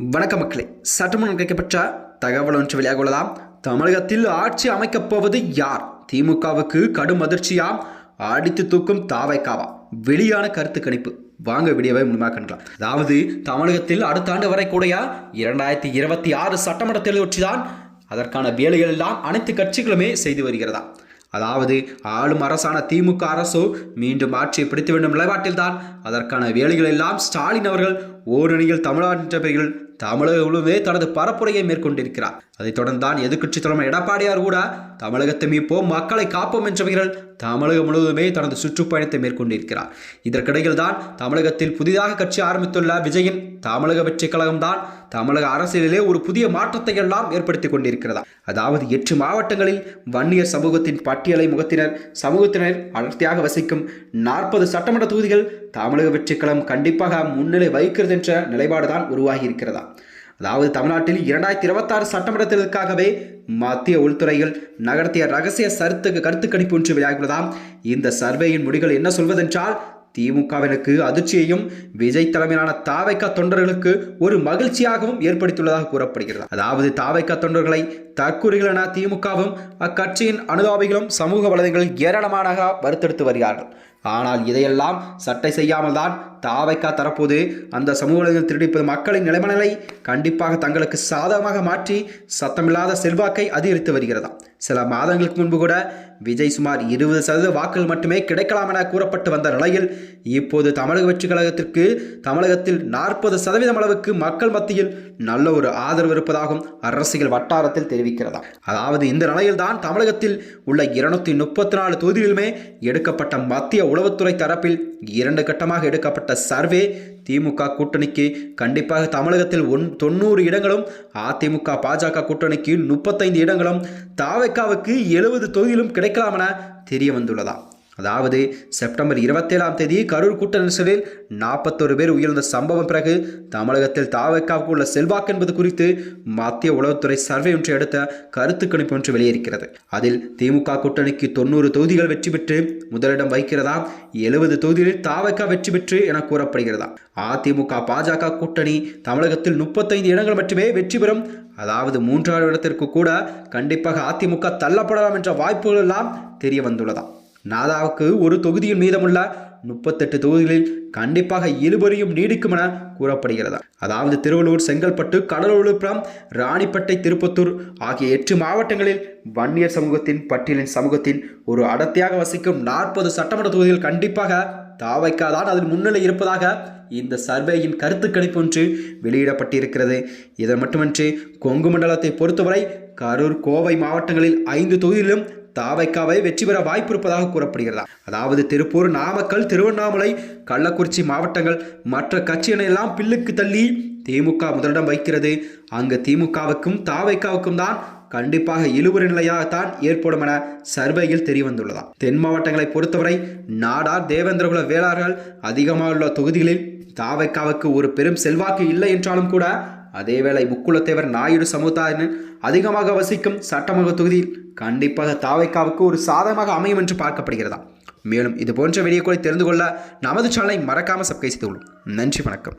வணக்க மக்களே சட்டமன்றம் கிடைக்கப்பட்ட தகவல் ஒன்று வெளியாக உள்ளதாம். தமிழகத்தில் ஆட்சி அமைக்கப் போவது யார்? திமுகவுக்கு கடும் அதிர்ச்சியாம் அடித்து தூக்கும் தாவைக்காவா? வெளியான கருத்து கணிப்பு. வாங்க வீடியோவை முழுமையாக கண்டலாம். அதாவது தமிழகத்தில் அடுத்த ஆண்டு வரை கூடிய? இரண்டாயிரத்தி இருபத்தி ஆறு சட்டமன்ற தேர்தல் ஒற்றிதான் அதற்கான வேலைகள் எல்லாம் அனைத்து கட்சிகளுமே செய்து வருகிறதா? அதாவது ஆளும் அரசான திமுக அரசு மீண்டும் ஆட்சியை பிடித்து வேண்டும் நிலைப்பாட்டில்தான். அதற்கான வேலைகள் எல்லாம் ஸ்டாலின் அவர்கள் ஓரணியில் தமிழ்நாட்டில் பெயரில் தமிழகம் தனது பரப்புரையை மேற்கொண்டிருக்கிறார். அதைத் தொடர்ந்து தான் எதிர்க்கட்சி தலைமை எடப்பாடியார் கூட தமிழகத்தை மீட்போம் மக்களை காப்போம் என்ற பெயரில் தமிழகம் முழுவதுமே தனது சுற்றுப்பயணத்தை மேற்கொண்டிருக்கிறார். இதற்கிடையில் தான் தமிழகத்தில் புதிதாக கட்சி ஆரம்பித்துள்ள விஜயின் தமிழக வெற்றி கழகம்தான் தமிழக அரசியலிலே ஒரு புதிய மாற்றத்தை எல்லாம் ஏற்படுத்தி கொண்டிருக்கிறதா? அதாவது எட்டு மாவட்டங்களில் வன்னியர் சமூகத்தின் பட்டியலை முகத்தினர் சமூகத்தினர் அடர்த்தியாக வசிக்கும் நாற்பது சட்டமன்ற தொகுதிகள் தமிழக வெற்றிக்களம் கண்டிப்பாக முன்னிலை வகிக்கிறது என்ற நிலைப்பாடு தான் உருவாகி இருக்கிறதா அதாவது தமிழ்நாட்டில் இரண்டாயிரத்தி இருபத்தாறு சட்டமன்ற தேர்தலுக்காகவே மத்திய உள்துறைகள் நகர்த்திய ரகசிய சருத்துக்கு கருத்து கணிப்பு ஒன்று வெளியாகியுள்ளதாம் இந்த சர்வேயின் முடிகள் என்ன சொல்வதென்றால் திமுகவினருக்கு அதிர்ச்சியையும் விஜய் தலைமையிலான தாவைக்கா தொண்டர்களுக்கு ஒரு மகிழ்ச்சியாகவும் ஏற்படுத்தியுள்ளதாக கூறப்படுகிறது. அதாவது தாவைக்கா தொண்டர்களை தற்கூறிகள் என திமுகவும் அக்கட்சியின் அனுதாபிகளும் சமூக வலைதளங்களில் ஏராளமாக வருத்தெடுத்து வருகிறார்கள். ஆனால் இதையெல்லாம் சட்டை செய்யாமல் தான் தாவைக்கா தரப்போது. அந்த சமூக திருடிப்பது மக்களின் நிலைமனலை கண்டிப்பாக தங்களுக்கு சாதகமாக மாற்றி சத்தமில்லாத செல்வாக்கை அதிகரித்து வருகிறதா சில மாதங்களுக்கு முன்பு கூட விஜய் சுமார் இருபது சதவீத வாக்குகள் மட்டுமே கிடைக்கலாம் என கூறப்பட்டு வந்த நிலையில் இப்போது தமிழக வெற்றி கழகத்திற்கு தமிழகத்தில் நாற்பது சதவீதம் அளவுக்கு மக்கள் மத்தியில் நல்ல ஒரு ஆதரவு இருப்பதாகவும் அரசியல் வட்டாரத்தில் தெரிவிக்கிறதா அதாவது இந்த நிலையில்தான் தமிழகத்தில் உள்ள இருநூத்தி முப்பத்தி நாலு தொகுதிகளுமே எடுக்கப்பட்ட மத்திய உளவுத்துறை தரப்பில் இரண்டு கட்டமாக எடுக்கப்பட்ட சர்வே திமுக கூட்டணிக்கு கண்டிப்பாக தமிழகத்தில் ஒன் தொண்ணூறு இடங்களும் அதிமுக பாஜக கூட்டணிக்கு முப்பத்தைந்து இடங்களும் தாவைக்காவுக்கு எழுபது தொகுதியிலும் கிடைக்கலாம் என தெரிய வந்துள்ளதா அதாவது செப்டம்பர் இருபத்தேழாம் தேதி கரூர் கூட்ட நெரிசலில் நாற்பத்தொரு பேர் உயிர்ந்த சம்பவம் பிறகு தமிழகத்தில் தாவைக்காவுக்கு உள்ள செல்வாக்கு என்பது குறித்து மத்திய உளவுத்துறை சர்வே ஒன்று எடுத்த கருத்து கணிப்பு ஒன்று வெளியிருக்கிறது. அதில் திமுக கூட்டணிக்கு தொண்ணூறு தொகுதிகள் வெற்றி பெற்று முதலிடம் வைக்கிறதா எழுபது தொகுதிகளில் தாவைக்கா வெற்றி பெற்று என கூறப்படுகிறதா? அதிமுக பாஜக கூட்டணி தமிழகத்தில் முப்பத்தைந்து இடங்கள் மட்டுமே வெற்றி பெறும். அதாவது மூன்றாவது இடத்திற்கு கூட கண்டிப்பாக அதிமுக தள்ளப்படலாம் என்ற வாய்ப்புகள் எல்லாம் தெரிய வந்துள்ளதா? நாதாவுக்கு ஒரு தொகுதியில் மீதமுள்ள முப்பத்தெட்டு தொகுதிகளில் கண்டிப்பாக இருபறியும் நீடிக்கும் என கூறப்படுகிறது? அதாவது திருவள்ளூர் செங்கல்பட்டு கடலூர் விழுப்புரம் ராணிப்பேட்டை திருப்பத்தூர் ஆகிய எட்டு மாவட்டங்களில் வன்னியர் சமூகத்தின் பட்டியலின் சமூகத்தின் ஒரு அடர்த்தியாக வசிக்கும் நாற்பது சட்டமன்ற தொகுதிகள் கண்டிப்பாக தாவைக்காதான் அதில் முன்னிலை இருப்பதாக இந்த சர்வேயின் கருத்து கணிப்பு ஒன்று வெளியிடப்பட்டிருக்கிறது. இது மட்டுமின்றி கொங்கு மண்டலத்தை பொறுத்தவரை கரூர் கோவை மாவட்டங்களில் ஐந்து தொகுதியிலும் தாவைக்காவை வெற்றி பெற வாய்ப்பு இருப்பதாக கூறப்படுகிறதா? அதாவது திருப்பூர் நாமக்கல் திருவண்ணாமலை கள்ளக்குறிச்சி மாவட்டங்கள் மற்ற கட்சியினை எல்லாம் பில்லுக்கு தள்ளி திமுக முதலிடம் வைக்கிறது அங்கு திமுகவுக்கும் தாவைக்காவுக்கும் தான் கண்டிப்பாக இழுபறி நிலையாகத்தான் ஏற்படும் என சர்வேயில் தெரியவந்துள்ளதாம் தென் மாவட்டங்களை பொறுத்தவரை நாடார் தேவேந்திரகுல வேளாளர்கள் அதிகமாக உள்ள தொகுதிகளில் தாவைக்காவுக்கு ஒரு பெரும் செல்வாக்கு இல்லை என்றாலும் கூட அதேவேளை முக்குளத்தேவர் நாயுடு சமுதாயினர் அதிகமாக வசிக்கும் சட்டமன்ற தொகுதியில் கண்டிப்பாக தாவைக்காவுக்கு ஒரு சாதகமாக அமையும் என்று பார்க்கப்படுகிறதா? மேலும் இது போன்ற வீடியோக்களை தெரிந்து கொள்ள நமது சேனலை மறக்காமல் சப்ஸ்கிரைப் செய்து கொள்ளும். நன்றி வணக்கம்.